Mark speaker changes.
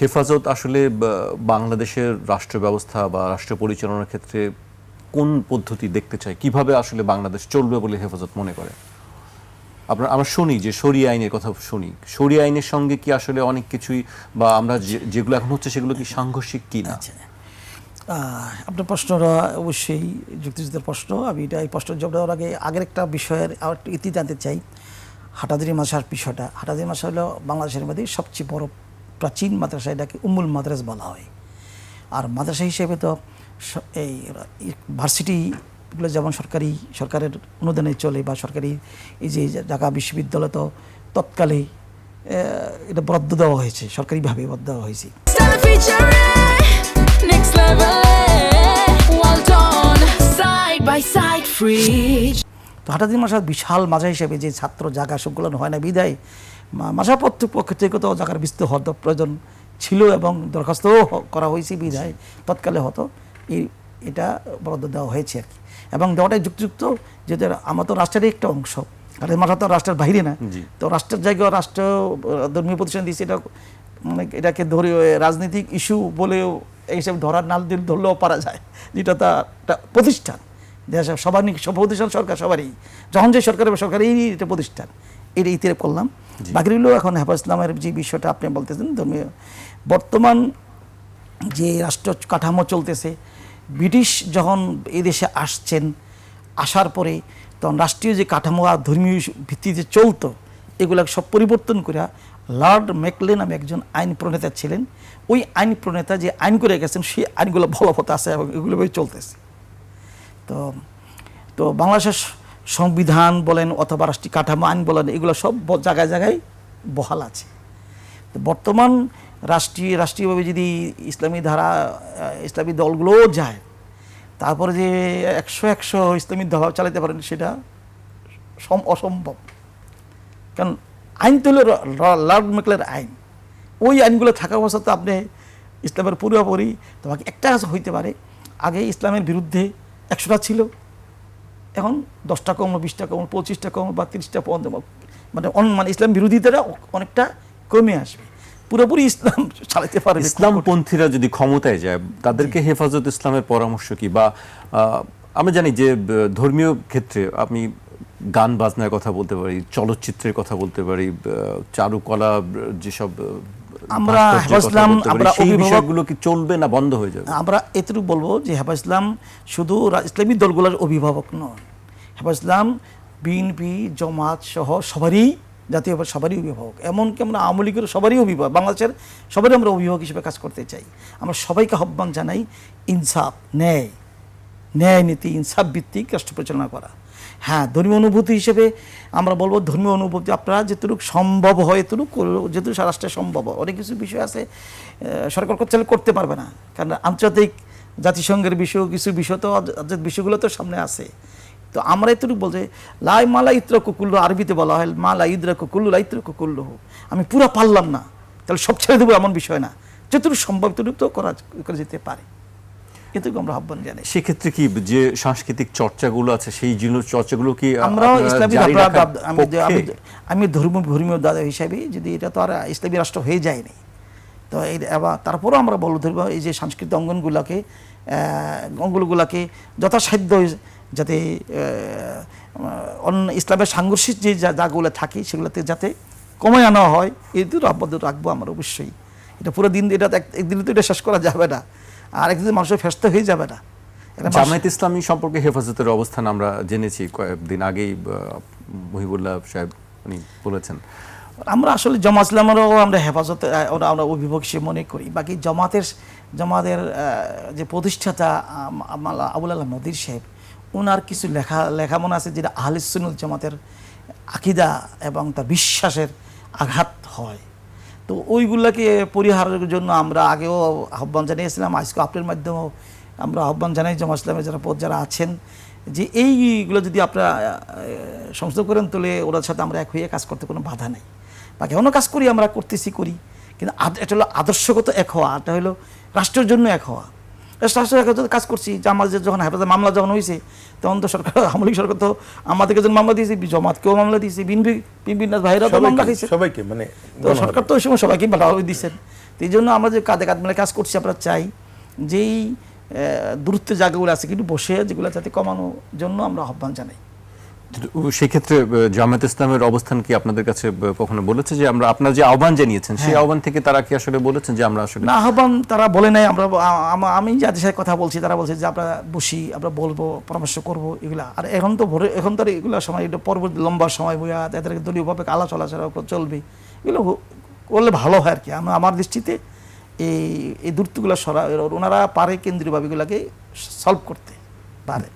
Speaker 1: হেফাজত আসলে বাংলাদেশের রাষ্ট্র ব্যবস্থা বা রাষ্ট্র পরিচালনার ক্ষেত্রে কোন পদ্ধতি দেখতে চায়? কীভাবে আসলে বাংলাদেশ চলবে বলে হেফাজত মনে করে? আপনার, আমরা শুনি যে সরিয়া আইনের কথা শুনি। সরিয়া আইনের সঙ্গে কি আসলে অনেক কিছুই বা আমরা যেগুলো এখন হচ্ছে সেগুলো কি সাংঘর্ষিক কি না
Speaker 2: আচ্ছা আপনার প্রশ্নটা অবশ্যই যুক্তিযুক্তের প্রশ্ন। আমি এটা এই প্রশ্নের জবাব দেওয়ার আগে, আগের একটা বিষয়ের আর ইতি জানতে চাই। হাটাদিরি মাসার বিষয়টা। হাটাদিরি মাসা হলো বাংলাদেশের মধ্যে সবচেয়ে বড় প্রাচীন মাদ্রাসা এটাকে উম্মুল মাদ্রাস বলা হয় আর মাদ্রাসা হিসেবে তো এই ভার্সিটিগুলো যেমন সরকারি, সরকারের অনুদানে চলে বা সরকারি এই যে ঢাকা বিশ্ববিদ্যালয় তো তৎকালে এটা বরাদ্দ দেওয়া হয়েছে, সরকারিভাবে বরাদ্দ দেওয়া হয়েছে. তো হাটাদিন মাসার বিশাল মাজা হিসেবে যে ছাত্র জায়গা সংকুলন হয় না বিদায়। মাসা পক্ষ থেকে তো জায়গার বিস্তৃত হওয়ার প্রয়োজন ছিল এবং দরখাস্তও করা হয়েছে বিধায় তৎকালে হতো। এই এটা বরাদ্দ দেওয়া হয়েছে আর কি। এবং দেওয়াটাই যুক্তিযুক্ত যেহেতু আমার তো রাষ্ট্রেরই একটা অংশ। হাটাদিন মাসা তো রাষ্ট্রের বাইরে না। তো রাষ্ট্রের জায়গায় রাষ্ট্র ধর্মীয় প্রতিষ্ঠান দিয়েছে এটা মানে এটাকে ধরে রাজনৈতিক ইস্যু বলেও এই হিসাবে ধরার নাল দিল ধরলেও পারা যায়। যেটা তা প্রতিষ্ঠান। দেশ সবার প্রতিষ্ঠান সরকার সবারই। যখন যে সরকার হবে সরকারই এটা প্রতিষ্ঠান। এটা ইতিরে করলাম। বাকি রইল এখন হেফাজ ইসলামের যে বিষয়টা আপনি বলতেছেন ধর্মীয়। বর্তমান যে রাষ্ট্র কাঠামো চলতেছে ব্রিটিশ যখন এই দেশে আসছেন আসার পরে তখন রাষ্ট্রীয় যে কাঠামো আর ধর্মীয় ভিত্তিতে চলতো এগুলো সব পরিবর্তন করে লর্ড ম্যাকলে নামে একজন আইন প্রণেতা ছিলেন। ওই আইন প্রণেতা যে আইন করে গেছেন সেই আইনগুলো ভালো বলবৎ আছে এবং এগুলোভাবে চলতেছে। তো তো বাংলাদেশের সংবিধান বলেন অথবা রাষ্ট্রীয় কাঠামো, আইন বলেন, এগুলো সব জায়গায় জায়গায় বহাল আছে। তো বর্তমান রাষ্ট্রীয়, রাষ্ট্রীয়ভাবে যদি ইসলামী ধারা ইসলামী দলগুলোও যায়, তারপরে যে একশো একশো ইসলামী দল চালাতে পারেন, সেটা সম- অসম্ভব। কারণ আইন তো হলো লর্ড মেকলের আইন। ওই আইনগুলো থাকা অবস্থাতে আপনি ইসলামের পুরোপুরি তোমাকে একটা হইতে পারে, আগে ইসলামের বিরুদ্ধে একশোটা ছিল। এখন দশটা কমলো বিশটা কমলো পঁচিশটা কমলো বা তিরিশটা পর্যন্ত মানে অন- মানে ইসলাম বিরোধীদেরা অনেকটা কমে আসবে। পুরোপুরি ইসলাম চালাতে পারবে
Speaker 1: ইসলামপন্থীরা যদি ক্ষমতায় যায় তাদেরকে হেফাজত ইসলামের পরামর্শ কি? বা আমরা জানি যে ধর্মীয় ক্ষেত্রে আমি গান বাজনার কথা বলতে পারি চলচ্চিত্রের কথা বলতে পারি চারুকলা যেসব
Speaker 2: আমরা ইসলাম, আমরা
Speaker 1: বিষয়গুলো কি চলবে না বন্ধ হয়ে যাবে?
Speaker 2: আমরা এতটুকু বলব যে হেফা ইসলাম শুধু ইসলামী দলগুলোর অভিভাবক নয়। হেফা ইসলাম বিএনপি জমাত সহ সবারই জাতীয় সবারই অভিভাবক। এমনকি আমরা আওয়ামী লীগের সবারই অভিভাবক। বাংলাদেশের সবারই আমরা অভিভাবক হিসেবে কাজ করতে চাই। আমরা সবাইকে আহ্বান জানাই ইনসাফ ন্যায়। ন্যায় নীতি ইনসাফ ভিত্তিক রাষ্ট্র পরিচালনা করা। হ্যাঁ ধর্মীয় অনুভূতি হিসেবে আমরা বলব ধর্মীয় অনুভূতি। আপনারা যেটুকু সম্ভব হয়, এতটুকু যেটুকু রাষ্ট্রে সম্ভব হয়। অনেক কিছু বিষয় আছে সরকার চাইলে করতে পারবে না। কারণ আন্তর্জাতিক জাতিসংঘের বিষয়, কিছু বিষয় তো বিষয়গুলো তো সামনে আছে। তো আমরা এতটুকু বলতে লাই মালা ইত্র কুকুল্ল আরবিতে বলা হয়, মালা ইদ্রা কুকুল্লু লা ইত্র কুকুল্ল আমি পুরো পারলাম না। তাহলে সব ছেড়ে দেবো এমন বিষয় না। যতটুকু সম্ভব তো করা যেতে পারে। এটুকু আমরা আহ্বান জানাই।
Speaker 1: সেক্ষেত্রে কি যে সাংস্কৃতিক চর্চাগুলো আছে সেই চর্চাগুলো কি
Speaker 2: আমরাও ইসলামী আমরা- আমি ধর্ম ধর্মীয় দাদা হিসাবে যদি এটা তো আর ইসলামী রাষ্ট্র হয়ে যায়নি তো এই এবার তারপরেও আমরা বলব ধর্ম এই যে সাংস্কৃতিক অঙ্গনগুলোকে অঙ্গনগুলোকে যথাসাধ্য যাতে অন্য ইসলামের সাংঘর্ষিক যে যা- থাকে সেগুলোতে যাতে কমে আনা হয় এই দুটো আবদ্ধ রাখব আমরা অবশ্যই। এটা পুরো দিন এটা একদিনে তো এটা শেষ করা যাবে না। আর একদিন মানুষের ফেস্ত হয়ে যাবে না।
Speaker 1: জামায়াত ইসলামী সম্পর্কে হেফাজতের অবস্থান আমরা জেনেছি কয়েকদিন আগেই মহিবুল্লাহ সাহেব উনি বলেছেন।
Speaker 2: আমরা আসলে জমা ইসলামেরও আমরা হেফাজতে ওরা আমরা অভিভাবক হিসেবে মনে করি। বাকি জমাতের জমাতের যে প্রতিষ্ঠাতা আবুল আল্লাহ নদীর সাহেব ওনার কিছু লেখা লেখা মনে আছে যেটা আহলিসুনুল জামাতের আকিদা এবং তার বিশ্বাসের আঘাত হয়। তো ওইগুলোকে পরিহারের জন্য আমরা আগেও আহ্বান জানিয়েছিলাম আজকে আপনার মাধ্যমেও আমরা আহ্বান জানাই জমা ইসলামের যারা পদ যারা আছেন যে এইগুলো যদি আপনারা সমস্ত করেন তাহলে ওনার সাথে আমরা এক হয়ে কাজ করতে কোনো বাধা নেই। বাকি অন্য কাজ করি, আমরা করতেছি, করি। কিন্তু এটা হলো আদর্শগত এক হওয়া, এটা হলো রাষ্ট্রের জন্য এক হওয়া। হওয়ার কাজ করছি যে আমাদের যখন হেফাজত মামলা যখন হয়েছে তখন তো সরকার আওয়ামী সরকার তো আমাদেরকে যখন মামলা দিয়েছে জমাতকেও মামলা দিয়েছে বিনবি বিনবিনাথ ভাইরা তো মামলা খাইছে।
Speaker 3: সবাইকে মানে
Speaker 2: তো সরকার তো ওই সময় সবাইকে বাধা দিচ্ছেন তো এই জন্য আমরা যে কাঁধে কাঁধ মিলে কাজ করছি আমরা চাই যেই আহ, দূরত্বের জায়গাগুলো আছে কিন্তু বসে যেগুলো যাতে কমানোর জন্য আমরা আহ্বান জানাই।
Speaker 1: সেক্ষেত্রে জামায়াত ইসলামের অবস্থান কি আপনাদের কাছে কখনো বলেছে যে আমরা আপনার যে আহ্বান জানিয়েছেন সেই আহ্বান থেকে তারা কি আসলে বলেছেন যে আমরা আসলে
Speaker 2: না আহ্বান তারা বলে নাই। আমরা আমি যাদের সাথে কথা বলছি তারা বলছে যে আমরা বসি আমরা বলব পরামর্শ করব এগুলা। আর এখন তো ভোরে এখন তো এগুলো সময় এটা পরবর্তী লম্বা সময় বইয়া তাদেরকে দলীয়ভাবে আলা চলাচলা চলবে। এগুলো করলে ভালো হয় আর কি। আমি আমার দৃষ্টিতে এই এই দূরত্বগুলো সরা ওনারা পারে কেন্দ্রীয়ভাবে এগুলাকে সলভ করতে পারে।